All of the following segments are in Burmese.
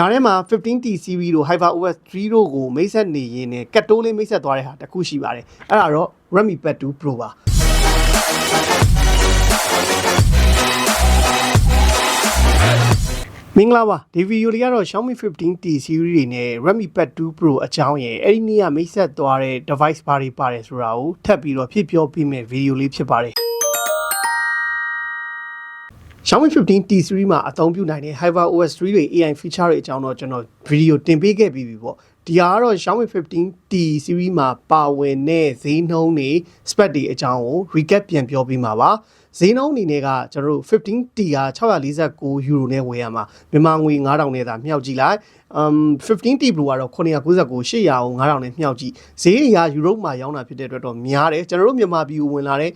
ဂျာထဲမှာ 15T series တို့ HyperOS 3တို့ကိုမိတ်ဆက်နေရင်းနဲ့ကတ်တိုးလေးမိတ်ဆက်သွားတဲ့ဟာတစ်ခုရှိပါတယ်အဲ့ဒါတော့ Redmi Pad 2 Pro ပါမင်္ဂလာပါဒီဗီဒီယိုလေးကတော့ Xiaomi 15T series တွေနဲ့ Redmi Pad 2 Pro အကြောင်းရယ်အဲ့ဒီနေ့ကမိတ်ဆက်သွားတဲ့ device ဘာတွေပါတယ်ဆိုတာကိုထပ်ပြီးတော့ဖြစ်ပြောပြမယ်ဗီဒီယိုလေးဖြစ်ပါတယ် Xiaomi 15T series မှာအသုံးပြုနိုင်တဲ့ HyperOS 3တွေ AI feature တွေအကြောင်းတော့ကျွန်တော်ဗီဒီယိုတင်ပေးခဲ့ပြီးပြီပေါ့ဒီဟာကတော့ Xiaomi 15T series မှာပါဝင်တဲ့ဈေးနှုန်းတွေ spec တွေအကြောင်းကို recap ပြန်ပြောပြမှာပါဈေးနှုန်းအနေနဲ့ကကျွန်တော်တို့ 15T က649ယူရိုနဲ့ဝယ်ရမှာမြန်မာငွေ9000နဲ့သာမြှောက်ကြည့်လိုက် um 15T Pro ကတော့999 800အောင်9000နဲ့မြှောက်ကြည့်ဈေးတွေကယူရိုမှာရောင်းတာဖြစ်တဲ့အတွက်တော့များတယ်ကျွန်တော်တို့မြန်မာပြည်ကိုဝင်လာတဲ့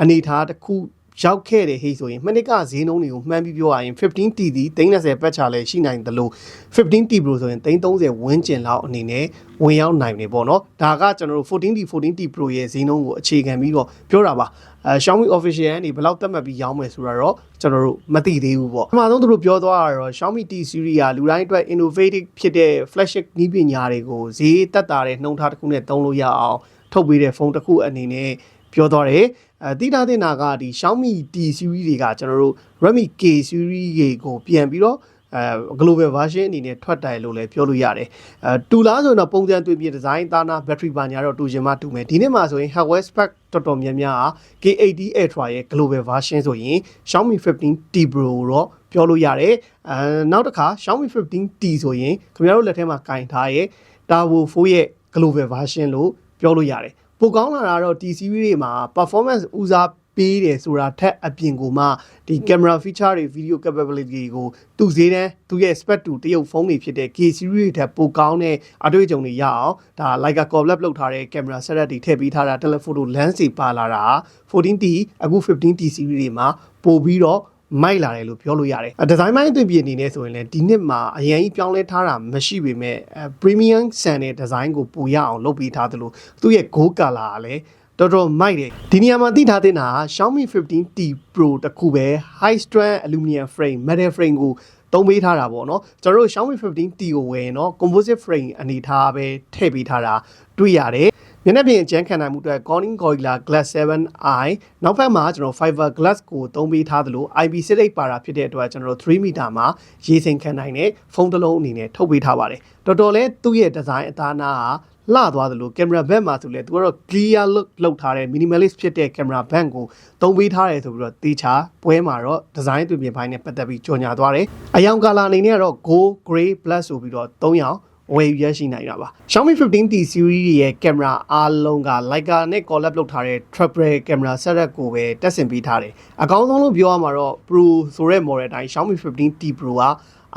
အနေအထားတစ်ခု ရောက်ခဲ့တယ်ဟေ့ဆိုရင်မနစ်ကဈေးနှုန်းတွေကိုမှန်းပြီးပြောရရင် 15T ဒီ30ပတ်ချာလဲရှိနိုင်တယ်လို့ 15T Pro ဆိုရင်30ဝန်းကျင်လောက်အနေနဲ့ဝင်ရောက်နိုင်တယ်ပေါ့နော်ဒါကကျွန်တော်တို့ 14T 14T Pro ရဲ့ဈေးနှုန်းကိုအခြေခံပြီးတော့ပြောတာပါအဲ Xiaomi official ကနေဘယ်လောက်သတ်မှတ်ပြီးရောင်းမယ်ဆိုတာတော့ကျွန်တော်တို့မသိသေးဘူးပေါ့အမှန်ဆုံးသူတို့ပြောသွားတာတော့ Xiaomi T series ကလူတိုင်းအတွက် innovative ဖြစ်တဲ့ flagship နည်းပညာတွေကိုဈေးတက်တာတဲ့နှုံထားတစ်ခုနဲ့သုံးလို့ရအောင်ထုတ်ပေးတဲ့ဖုန်းတစ်ခုအနေနဲ့ပြောသွားတယ် အဲတိထားတဲ့နာကဒီ Xiaomi T series တွေကကျွန်တော်တို့ Redmi K series တွေကိုပြန်ပြီးတော့အဲ global version အနေနဲ့ထွက်တယ်လို့လည်းပြောလို့ရတယ်အဲတူလားဆိုရင်တော့ပုံစံတွေ့ပြဒီဇိုင်းသားနာ battery ပါညာတော့တူချင်မှတူမယ်ဒီနေ့မှာဆိုရင် hardware spec တော်တော်များများဟာ K80 Ultra ရဲ့ global version ဆိုရင် Xiaomi 15T Pro တော့ပြောလို့ရတယ်အဲနောက်တစ်ခါ Xiaomi 15T ဆိုရင်ခင်ဗျားတို့လက်ထဲမှာကင်ထားရဲ့ Turbo 4ရဲ့ global version လို့ပြောလို့ရတယ် ပိုကောင်းလာတာတော့ T series တွေမှာ performance ဦးစားပေးတယ်ဆိုတာထက်အပြင်ကိုမှဒီ camera feature တွေ video capability ကိုသူဈေးတန်းသူရဲ့ spec တူတရုပ်ဖုန်းတွေဖြစ်တဲ့ K series တွေထက်ပိုကောင်းတဲ့အတွေ့အကြုံတွေရအောင်ဒါ Leica collab လုပ်ထားတဲ့ camera setup တွေထည့်ပေးထားတာ telephoto lens တွေပါလာတာ 14T အခု 15T series တွေမှာပို့ပြီးတော့ မိုက်လာတယ်လို့ပြောလို့ရတယ်။ဒီဇိုင်းပိုင်းအသွင်ပြအနေနဲ့ဆိုရင်လည်းဒီနှစ်မှာအရင်ကြီးပြောင်းလဲထားတာမရှိပေမဲ့အဲ premium ဆန်တဲ့ဒီဇိုင်းကိုပိုရအောင်လုပ်ပေးထားသလိုသူ့ရဲ့ gold color ကလည်းတော်တော်မိုက်တယ်ဒီနေရာမှာသိထားတဲ့နာက Xiaomi 15T Pro တခုပဲ high strength aluminum frame metal frame ကိုသုံးပေးထားတာပေါ့နော်ကျွန်တော်တို့ Xiaomi 15T ကိုဝယ်ရင်တော့ composite frame အနေထားပဲထည့်ပေးထားတာတွေ့ရတယ် မျက်နှာပြင်ကျန်းခံနိုင်မှုအတွက် Corning Gorilla Glass 7i နောက်ဘက်မှာကျွန်တော် Fiber Glass ကိုသုံးပေးထားသလို IP68 ပါတာဖြစ်တဲ့အတွက်ကျွန်တော်3မီတာမှာရေစိမ်ခံနိုင်တဲ့ဖုန်းတစ်လုံးအနေနဲ့ထုတ်ပေးထားပါတယ်တော်တော်လေးသူ့ရဲ့ဒီဇိုင်းအသားနာကလှသွားသလို camera back မှာဆိုလဲသူကတော့ clear look လောက်ထားတဲ့ minimalist ဖြစ်တဲ့ camera back ကိုသုံးပေးထားတယ်ဆိုပြီးတော့တေချာပွဲမှာတော့ design သွင်းပြင်ပိုင်းနဲ့ပတ်သက်ပြီးကြော်ညာသွားတယ်အယောင်ကာလာအနေနဲ့ကတော့ gold gray black ဆိုပြီးတော့၃ရောင် ဝယ်ရရှိနိုင်တာပါ Xiaomi 15T series ရဲ့ကင်မရာအားလုံးက Leica နဲ့ collab လုပ်ထားတဲ့ triple camera setup ကိုပဲတက်ဆင်ပေးထားတယ်အကောင်းဆုံးလို့ပြောရမှာတော့ Pro ဆိုတဲ့ model တိုင်း Xiaomi 15T Pro က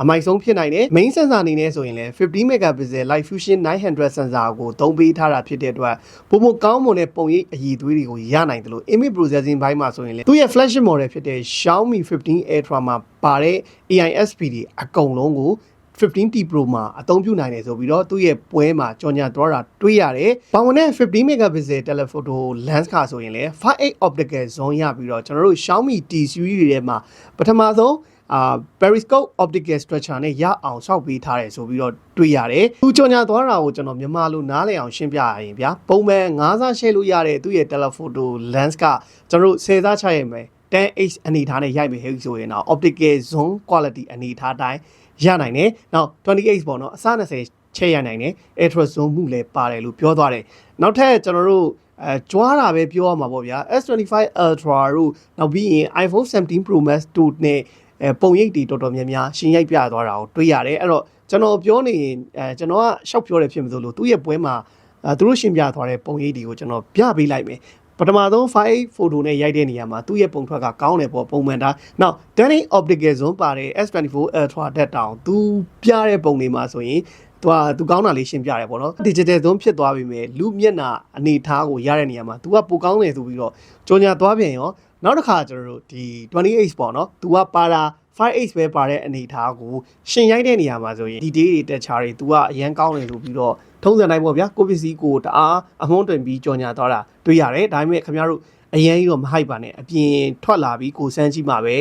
အမိုက်ဆုံးဖြစ်နိုင်တယ် main sensor အနေနဲ့ဆိုရင်လည်း50 megapixel Light Fusion 900 sensor ကိုသုံးပေးထားတာဖြစ်တဲ့အတွက်ပုံမကောင်းမွန်တဲ့ပုံရိပ်အရည်သွေးတွေကိုရနိုင်တယ်လို့ image processing ဘိုင်းမှာဆိုရင်လည်းသူ့ရဲ့ flagship model ဖြစ်တဲ့ Xiaomi 15 Ultra မှာပါတဲ့ AISP တွေအကုန်လုံးကို 15T Pro မှာအသုံးပြုနိုင်တယ်ဆိုပြီးတော့သူ့ရဲ့ပွဲမှာကြော်ညာသွားတာတွေ့ရတယ်။ဘာဝင်တဲ့50 megapixel telephoto lens ကဆိုရင်လည်း5.8 optical zoom ရပြီးတော့ကျွန်တော်တို့ Xiaomi T series တွေထဲမှာပထမဆုံးအာ periscope optical structure နဲ့ရအောင်ဆောက်ပေးထားတယ်ဆိုပြီးတော့တွေ့ရတယ်။သူကြော်ညာသွားတာကိုကျွန်တော်မြန်မာလိုနားလည်အောင်ရှင်းပြရရင်ဗျာပုံမှန်9စားရှဲလို့ရတဲ့သူ့ရဲ့ telephoto lens ကကျွန်တော်တို့10စားချရရင်ပဲ 10h အနေထားနဲ့ရိုက်မယ်ဟဲ့ဆိုရင်တော့ optical zoom quality အနေထားတိုင်း ရနိုင်တယ်။နောက်28ပေါ့နော်အစ20ချဲ့ရနိုင်တယ်။ ultra zoom မှုလည်းပါတယ်လို့ပြောသွားတယ်။နောက်ထပ်ကျွန်တော်တို့အဲကြွားတာပဲပြောရမှာပေါ့ဗျာ S25 Ultra တို့နောက်ပြီးရင် iPhone 17 Pro Max တို့နဲ့အဲပုံရိပ်တွေတော်တော်များများရှင်းရိုက်ပြသွားတာကိုတွေ့ရတယ်အဲ့တော့ကျွန်တော်ပြောနေရင်အဲကျွန်တော်ကရှောက်ပြောတယ်ဖြစ်မလို့သူ့ရဲ့ပွဲမှာအဲသူတို့ရှင်းပြသွားတဲ့ပုံရိပ်တွေကိုကျွန်တော်ပြပေးလိုက်မယ် ပထမဆုံး file photo နဲ့ရိုက်တဲ့နေရာမှာသူ့ရဲ့ပုံထွက်ကကောင်းတယ်ပေါ့ပုံမှန်တာ။ Now 10 optical zoom ပါတဲ့ S24 Ultra တက်တောင်သူပြတဲ့ပုံတွေမှာဆိုရင်သူကသူကောင်းတာလေးရှင်းပြတယ်ပေါ့နော် digital zoom ဖြစ်သွားပြီမဲ့လူမျက်နှာအနေထားကိုရတဲ့နေရာမှာ तू ကပိုကောင်းတယ်ဆိုပြီးတော့ကြော်ညာသွားပြန်ရောနောက်တစ်ခါကျွန်တော်တို့ဒီ28ပေါ့နော် तू ကပါတာ 5H ပဲပါတဲ့အနေအထားကိုရှင်ရိုက်တဲ့နေရာမှာဆိုရင်ဒီ day တွေတက်ချာတွေ तू ကအရန်ကောင်းတယ်ဆိုပြီးတော့ ထုံးစံတိုင်းပေါ့ဗျာကိုပစ္စည်းကိုတအားအမုန်းတွင်ပြီးကြော်ညာသွားတာတွေ့ရတယ်ဒါပေမဲ့ခင်ဗျားတို့အရင်ကြီးတော့မဟိုက်ပါနဲ့အပြင်ထွက်လာပြီးကိုစမ်းကြည့်မှာပဲ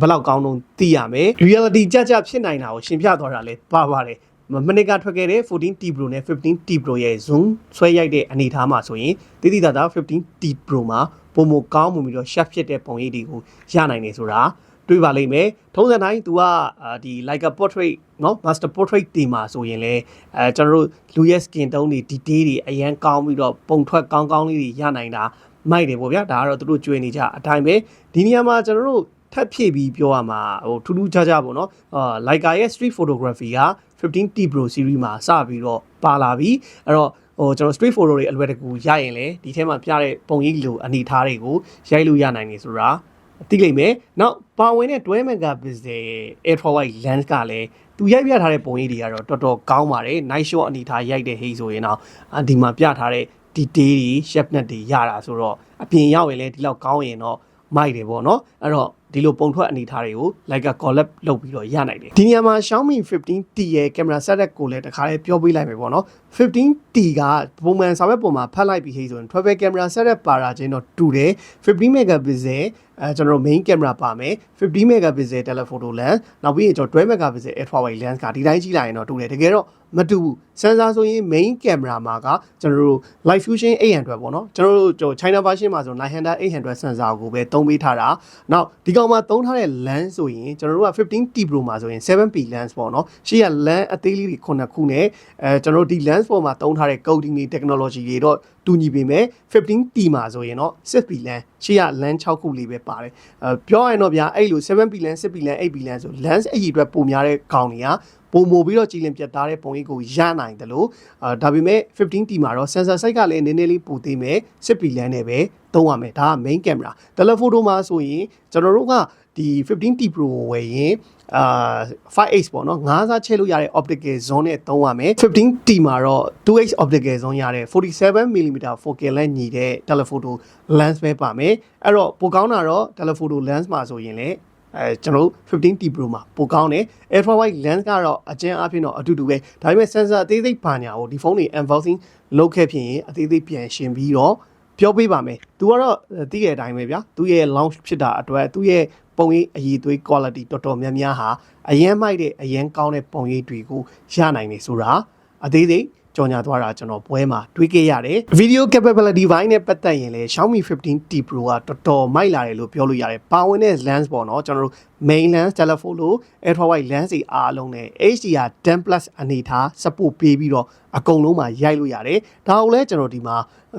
ဘယ်လောက်ကောင်းတော့သိရမယ် reality ကြကြဖြစ်နိုင်တာကိုရှင်းပြသွားတာလဲပါပါတယ်မမနစ်ကထွက်ခဲ့တဲ့ 14T Pro နဲ့ 15T Pro ရဲ့ zoom ဆွဲရိုက်တဲ့အနေအထားမှာဆိုရင်တိတိတသား 15T Pro မှာပုံမကောင်းမှုပြီးတော့ sharp ဖြစ်တဲ့ပုံရိပ်တွေကိုရနိုင်နေဆိုတာ တွေ့ပါလိမ့်မယ်ထုံးစံတိုင်း तू ကအာဒီ like a portrait เนาะ master portrait တင်မှာဆိုရင်လည်းအဲကျွန်တော်တို့လူရဲ့ skin tone တွေ detail တွေအရန်ကောင်းပြီးတော့ပုံထွက်ကောင်းကောင်းလေးတွေရနိုင်တာမိုက်တယ်ပေါ့ဗျာဒါကတော့သူတို့ကြွေနေကြအတိုင်းပဲဒီနေရာမှာကျွန်တော်တို့ထပ်ဖြည့်ပြီးပြောရမှာဟိုထူးထူးခြားခြားပေါ့နော်အာ Leica ရဲ့ street photography က 15T Pro series မှာစပြီးတော့ပါလာပြီအဲ့တော့ဟိုကျွန်တော် street photo တွေအလွယ်တကူရရင်လေဒီထဲမှာပြတဲ့ပုံရိပ်လိုအနေအထားတွေကိုရိုက်လို့ရနိုင်နေဆိုတာ သိလိမ့်မယ်။နောက်ပါဝင်တဲ့12 megapixel ultra wide lens ကလည်းသူရိုက်ပြထားတဲ့ပုံရိပ်တွေကတော့တော်တော်ကောင်းပါတယ်။ night shot အနေအထားရိုက်တဲ့ဟိဆိုရင်တော့အာဒီမှာပြထားတဲ့ detail တွေ sharpness တွေရတာဆိုတော့အပြင်ရောက်ရင်လည်းဒီလောက်ကောင်းရင်တော့မိုက်တယ်ပေါ့နော်။အဲ့တော့ ဒီလိုပုံထွက်အနေထားတွေကို like a collab လုပ်ပြီးတော့ရနိုင်တယ်ဒီနေရာမှာ Xiaomi 15T ရဲ့ camera setup ကိုလည်းတခါလေးပြောပေးလိုက်မယ်ပေါ့နော် 15T ကပုံမှန်စာရွက်ပေါ်မှာဖတ်လိုက်ပြီးဟေးဆိုရင် travel camera setup ပါတာချင်းတော့တူတယ်15 megapixel အဲကျွန်တော်တို့ main camera ပါမယ်50 megapixel telephoto lens နောက်ပြီးရင်ကျွန်တော်12 megapixel ultra wide lens ကဒီတိုင်းကြည့်လိုက်ရင်တော့တူတယ်တကယ်တော့မတူဘူး sensor ဆိုရင် main camera မှာကကျွန်တော်တို့ light fusion 800ပေါ့နော်ကျွန်တော်တို့ China version မှာဆို900 800 sensor ကိုပဲသုံးပေးထားတာနောက်ဒီကောင်မှာသုံးထားတဲ့ lens ဆိုရင်ကျွန်တော်တို့က 15T Pro မှာဆိုရင် 7P lens ပေါ့နော်ရှေ့က lens အသေးလေးတွေခုနှစ်ခုနဲ့အဲကျွန်တော်တို့ဒီ lens ပေါ်မှာသုံးထားတဲ့ coding တွေ technology တွေတော့တူညီပေမဲ့ 15T မှာဆိုရင်တော့ 6P lens ရှေ့က lens 6ခုလေးပဲပါတယ်အဲပြောရရင်တော့ဗျာအဲ့လို 7P lens 6P lens 8P lens ဆို lens အကြီးအတွက်ပုံများတဲ့ကောင်တွေကပုံမိုပြီးတော့ကြည်လင်ပြတ်သားတဲ့ပုံရိပ်ကိုရနိုင်တယ်လို့အာဒါပေမဲ့ 15T မှာတော့ sensor size ကလည်းနည်းနည်းလေးပိုသေးမယ် 6P lens နဲ့ပဲ သုံးရမယ်ဒါက main camera telephoto မှာဆိုရင်ကျွန်တော်တို့ကဒီ 15T Pro ကိုဝယ်ရင်အာ 5x ပေါ့နော်ငါးစားချဲလို့ရတဲ့ optical zone နဲ့သုံးရမယ် 15T မှာတော့ 2x optical zone ရတဲ့ 47mm focal length ညီတဲ့ telephoto lens ပဲပါမယ်အဲ့တော့ပိုကောင်းတာတော့ telephoto lens မှာဆိုရင်လည်းအဲကျွန်တော်တို့ 15T Pro မှာပိုကောင်းတယ် ultra wide lens ကတော့အကျဉ်းအဖြစ်တော့အတူတူပဲဒါပေမဲ့ sensor အသေးစိတ်ပါညာကိုဒီဖုန်းတွေ unboxing လုပ်ခဲ့ဖြစ်ရင်အသေးစိတ်ပြန်ရှင်းပြီးတော့ ပြောပေးပါမယ်။ तू ကတော့သိတဲ့အတိုင်းပဲဗျာ။ तू ရဲ့ launch ဖြစ်တာအတွက်သူ့ရဲ့ပုံရိပ်အည်သွေး quality တော်တော်များများဟာအရန်မိုက်တဲ့အရန်ကောင်းတဲ့ပုံရိပ်တွေကိုရနိုင်နေဆိုတာအသေးစိတ် ကြော်ညာသွားတာကျွန်တော်ပွဲမှာတွေးခဲ့ရတယ် video capability ဘိုင်းနဲ့ပတ်သက်ရင်လည်း Xiaomi 15T Pro ကတော်တော်မိုက်လာတယ်လို့ပြောလို့ရတယ်ပါဝင်တဲ့ lens ပေါ့နော်ကျွန်တော်တို့ main lens telephoto လို့ ultra wide lens တွေအားလုံးနဲ့ HDR 10 plus အနေထား support ပေးပြီးတော့အကုန်လုံးမှာရိုက်လို့ရတယ်ဒါကိုလည်းကျွန်တော်ဒီမှာ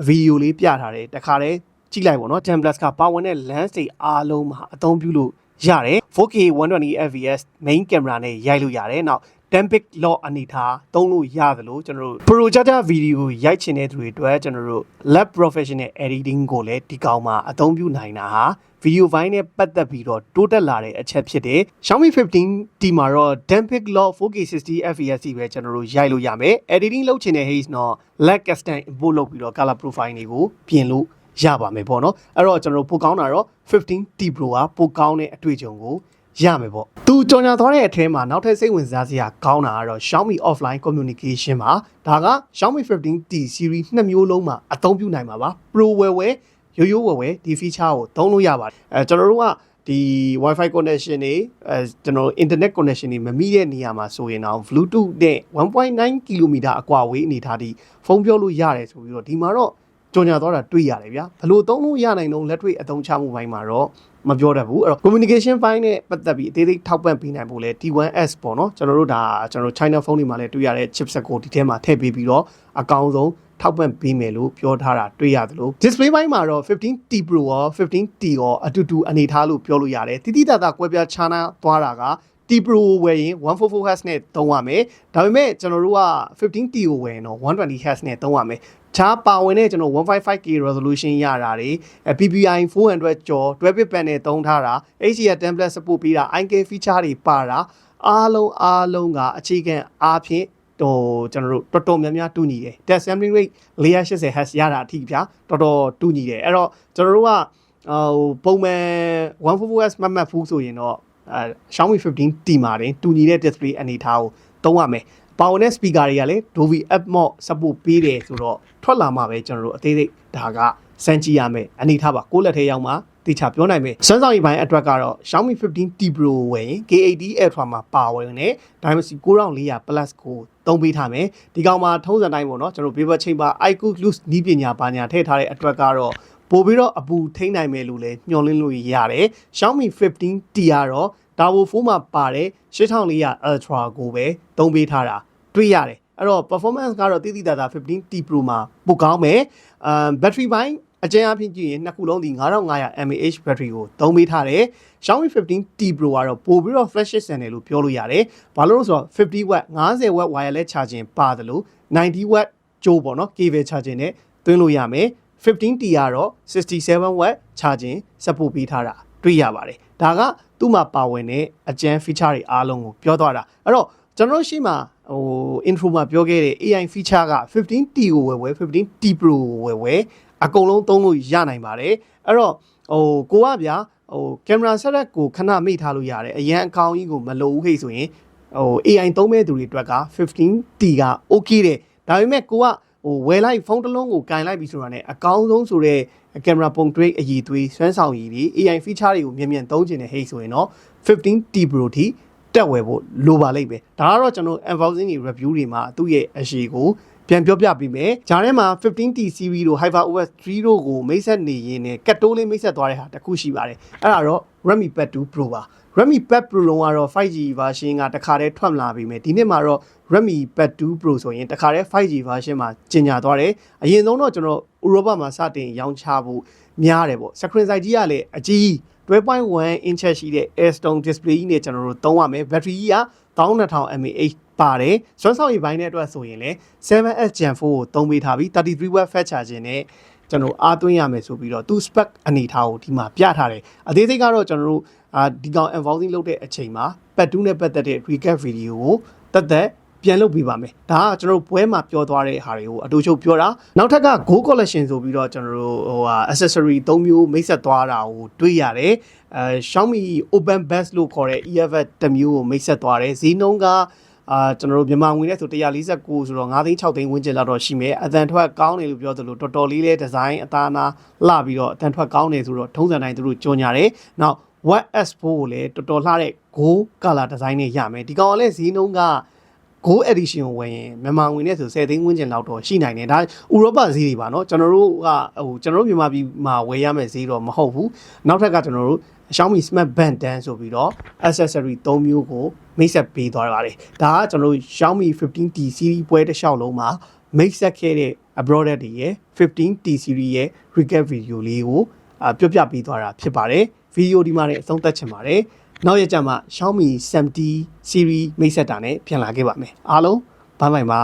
video လေးပြထားတယ်တခါတည်းကြည့်လိုက်ပေါ့နော်10 plus ကပါဝင်တဲ့ lens တွေအားလုံးမှာအသုံးပြုလို့ရတယ် 4K 120 fps main camera နဲ့ရိုက်လို့ရတယ်နောက် Tempic Law အနေထားသုံးလို့ရသလိုကျွန်တော်တို့ Pro ကြကြဗီဒီယိုရိုက်ချင်တဲ့သူတွေအတွက်ကျွန်တော်တို့ Lab Professional Editing ကိုလည်းဒီကောင်မှာအသုံးပြုနိုင်တာဟာဗီဒီယိုဖိုင်းနဲ့ပတ်သက်ပြီးတော့တိုးတက်လာတဲ့အချက်ဖြစ်တယ်။ Xiaomi 15 T မှာတော့ Tempic Law 4K 60 fps ပဲကျွန်တော်တို့ရိုက်လို့ရမယ်။ Editing လုပ်ချင်တဲ့ haze တော့ Lag Custom import လုပ်ပြီးတော့ color profile တွေကိုပြင်လို့ရပါမယ်ပေါ့နော်အဲ့တော့ကျွန်တော်တို့ပိုကောင်းတာတော့15 T Pro ကပိုကောင်းတဲ့အတွေ့အကြုံကို ရမယ်ပေါ့သူကြော်ညာသွားတဲ့အထဲမှာနောက်ထပ်စိတ်ဝင်စားစရာကောင်းတာကတော့ Xiaomi offline communication ပါဒါက Xiaomi 15T series နှစ်မျိုးလုံးမှာအသုံးပြုနိုင်မှာပါ Pro ဝယ်ဝယ်ရိုးရိုးဝယ်ဝယ်ဒီ feature ကိုသုံးလို့ရပါတယ်အဲကျွန်တော်တို့ကဒီ Wi-Fi connection တွေအဲကျွန်တော် internet connection တွေမမိတဲ့နေရာမှာဆိုရင်တော့ Bluetooth နဲ့1.9 km အကွာဝေးအနေထားထိဖုန်းပြောလို့ရတယ်ဆိုပြီးတော့ဒီမှာတော့ ကြော်ညာသွားတာတွေ့ရတယ်ဗျာဘလို့သုံးလို့ရနိုင်တော့လက်တွေ့အသုံးချမှုပိုင်းမှာတော့မပြောတတ်ဘူးအဲ့တော့ communication ဘိုင်းနဲ့ပတ်သက်ပြီးအသေးသေးထောက်ပံ့ပေးနိုင်ဖို့လဲ T1S ပေါ့နော်ကျွန်တော်တို့ဒါကျွန်တော်တို့ China phone တွေမှာလည်းတွေ့ရတဲ့ chipset ကိုဒီထဲမှာထည့်ပေးပြီးတော့အကောင်းဆုံးထောက်ပံ့ပေးမယ်လို့ပြောထားတာတွေ့ရတယ်လို့ display ဘိုင်းမှာတော့ 15T Pro ရော 15T ရောအတူတူအနေထားလို့ပြောလို့ရတယ်တိတိတတ်ကွဲပြားခြားနားသွားတာက T Pro ကိုဝယ်ရင် 144Hz နဲ့သုံးရမယ်ဒါပေမဲ့ကျွန်တော်တို့က 15T ကိုဝယ်ရင်တော့ 120Hz နဲ့သုံးရမယ် ခြားပါဝင်တဲ့ကျွန်တော် 155K resolution ရတာတွေ PPI 400ကျော် 12 bit panel သုံးထားတာ HDR 10 plus support ပေးတာ IK feature တွေပါတာအားလုံးအားလုံးကအခြေခံအားဖြင့်ဟိုကျွန်တော်တို့တော်တော်များများတူညီတယ် test sampling rate 480 Hz ရတာအထိဗျာတော်တော်တူညီတယ်အဲ့တော့ကျွန်တော်တို့ကဟိုပုံမှန် 144Hz မှတ်မှတ်ဖူးဆိုရင်တော့အဲ Xiaomi 15 T မှာတင်တူညီတဲ့ display အနေထားကိုသုံးရမယ် ပါဝင်တဲ့ speaker တွေကလည်း Dolby Atmos support ပေးတယ်ဆိုတော့ထွက်လာမှပဲကျွန်တော်တို့အသေးစိတ်ဒါကစမ်းကြည့်ရမယ်အနေထားပါကိုယ့်လက်ထဲရောက်မှာတိကျပြောနိုင်မယ်စွမ်းဆောင်ရည်ပိုင်းအတွက်ကတော့ Xiaomi 15T Pro ဝယ်ရင် K80 Ultra မှာပါဝင်နေ Dimensity 9400 Plus ကိုသုံးပေးထားမယ်ဒီကောင်မှာထုံးစံတိုင်းပေါ့နော်ကျွန်တော် paper chamber IQ Loose နီးပညာပါညာထည့်ထားတဲ့အတွက်ကတော့ပို့ပြီးတော့အပူထိန်းနိုင်မယ်လို့လည်းညွှန်လင်းလို့ရတယ် Xiaomi 15T ကတော့ Turbo 4မှာပါတဲ့8400 Ultra ကိုပဲသုံးပေးထားတာတွေ့ရတယ်အဲ့တော့ performance ကတော့တိတိတတ်တာ 15T Pro မှာပိုကောင်းမယ်အမ် battery ဘိုင်းအကျဉ်းအဖြစ်ကြည့်ရင်နှစ်ခုလုံးဒီ9500 mAh battery ကိုသုံးပေးထားတယ် Xiaomi 15T Pro ကတော့ပို့ပြီးတော့ flagship ဆန်တယ်လို့ပြောလို့ရတယ်ဘာလို့လဲဆိုတော့ 50 watt 50 watt wireless charging ပါတယ်လို့ 90 watt ကြိုးပေါ့နော် cable charging နဲ့သွင်းလို့ရမယ် 15T ကတော့ 67 watt charging support ပေးထားတာတွေ့ရပါတယ် ဒါကသူ့မှာပါဝင်တဲ့အကျန်း feature တွေအားလုံးကိုပြောသွားတာအဲ့တော့ကျွန်တော်တို့ရှိမှာဟို intro မှာပြောခဲ့တဲ့ AI feature က 15T ကိုဝယ်ဝယ် 15T Pro ကိုဝယ်ဝယ်အကုန်လုံးသုံးလို့ရနိုင်ပါတယ်အဲ့တော့ဟိုကိုကဗျာဟိုကင်မရာဆက်ရက်ကိုခဏမိထားလို့ရတယ်အရန်အကောင်းကြီးကိုမလိုဘူးခေဆိုရင်ဟို AI သုံးမဲ့သူတွေအတွက်က 15T က okay တဲ့ဒါပေမဲ့ကိုက ဟိုဝယ်လိုက်ဖုန်းတစ်လုံးကိုကင်လိုက်ပြီဆိုတာ ਨੇ အကောင်းဆုံးဆိုတဲ့ကင်မရာပုံတွေးအည်သွေးစွမ်းဆောင်ရည်တွေ AI feature တွေကိုမြန်မြန်သုံးချင်တဲ့ဟိတ်ဆိုရင်တော့ 15T Pro ထိတက်ဝယ်ဖို့လိုပါလိမ့်မယ်ဒါကတော့ကျွန်တော် unboxing တွေ review တွေမှာသူ့ရဲ့အရှိကိုပြန်ပြောပြပေးမယ်ဂျားထဲမှာ 15T series တို့ HyperOS 3တို့ကိုမိတ်ဆက်နေရင်းနဲ့ကတ်တိုးလေးမိတ်ဆက်သွားတဲ့ဟာတစ်ခုရှိပါတယ်အဲ့ဒါတော့ Redmi Pad 2 Pro ပါ Redmi Pad Pro လုံးကတော့ 5G version ကတခါတည်းထွက်လာပြီမယ်ဒီနှစ်မှာတော့ Redmi Pad 2 Pro ဆိုရင်တခါတည်း 5G version မှာကျင်ညာသွားတယ်အရင်ဆုံးတော့ကျွန်တော်ဥရောပမှာစတင်ရောင်းချဖို့များတယ်ပေါ့ screen size ကြီးကလည်းအကြီး12.1 inch ရှိတဲ့ Airstone display ကြီးနဲ့ကျွန်တော်တို့သုံးရမယ် battery ကြီးက12000 mAh ပါတယ်စွမ်းဆောင်ရည်ပိုင်းတဲ့အတွက်ဆိုရင်လည်း 7S Gen 4ကိုသုံးပေးထားပြီး 33 watt fast charging နဲ့ ကျွန်တော်အားသွင်းရမယ်ဆိုပြီးတော့သူ spec အနေထားကိုဒီမှာပြထားတယ်အသေးစိတ်ကတော့ကျွန်တော်တို့အာဒီကောင် unboxing လုပ်တဲ့အချိန်မှာ pad 2နဲ့ပတ်သက်တဲ့ recap video ကိုတက်တက်ပြန်လုပ်ပေးပါမယ်ဒါကကျွန်တော်တို့ပွဲမှာပြောသွားတဲ့ဟာတွေကိုအတူချုပ်ပြောတာနောက်ထပ်က Go Collection ဆိုပြီးတော့ကျွန်တော်တို့ဟိုဟာ accessory ၃မျိုးမိတ်ဆက်သွားတာကိုတွေ့ရတယ်အဲ Xiaomi Open Bus လို့ခေါ်တဲ့ earbuds တစ်မျိုးကိုမိတ်ဆက်သွားတယ်ဈေးနှုန်းက အာကျွန်တော်တို့မြန်မာငွေနဲ့ဆို149ဆိုတော့9သိန်း6သိန်းဝန်းကျင်လောက်တော့ရှိမယ်အတန်ထွက်ကောင်းတယ်လို့ပြောသလိုတော်တော်လေးလေးဒီဇိုင်းအသားအနာလှပြီးတော့အတန်ထွက်ကောင်းတယ်ဆိုတော့ထုံးစံတိုင်းသူတို့ကြော်ညာတယ်နောက် What S4 ကိုလည်းတော်တော်လှတဲ့ Go color design နဲ့ရမယ်ဒီကောင်ကလည်းဈေးနှုန်းက Go edition ကိုဝယ်ရင်မြန်မာငွေနဲ့ဆို10သိန်းဝန်းကျင်လောက်တော့ရှိနိုင်တယ်ဒါဥရောပဈေးတွေပါเนาะကျွန်တော်တို့ကဟိုကျွန်တော်တို့မြန်မာပြည်မှာဝယ်ရမယ့်ဈေးတော့မဟုတ်ဘူးနောက်ထပ်ကကျွန်တော်တို့ Xiaomi Smart Band 10ဆိုပြီးတော့ accessory 3မျိုးကိုမိတ်ဆက်ပေးသွားပါတယ်ဒါကကျွန်တော်တို့ Xiaomi 15T series ပွဲတစ်လျှောက်လုံးမှာမိတ်ဆက်ခဲ့တဲ့ abroad တွေရဲ့ 15T series ရဲ့ recap video လေးကိုအာပြောပြပေးသွားတာဖြစ်ပါတယ်ဗီဒီယိုဒီမှာလည်းအဆုံးသတ်ချင်ပါတယ်နောက်ရကြမှာ Xiaomi 70 series မိတ်ဆက်တာနဲ့ပြန်လာခဲ့ပါမယ်အားလုံးဘိုင်ဘိုင်ပါ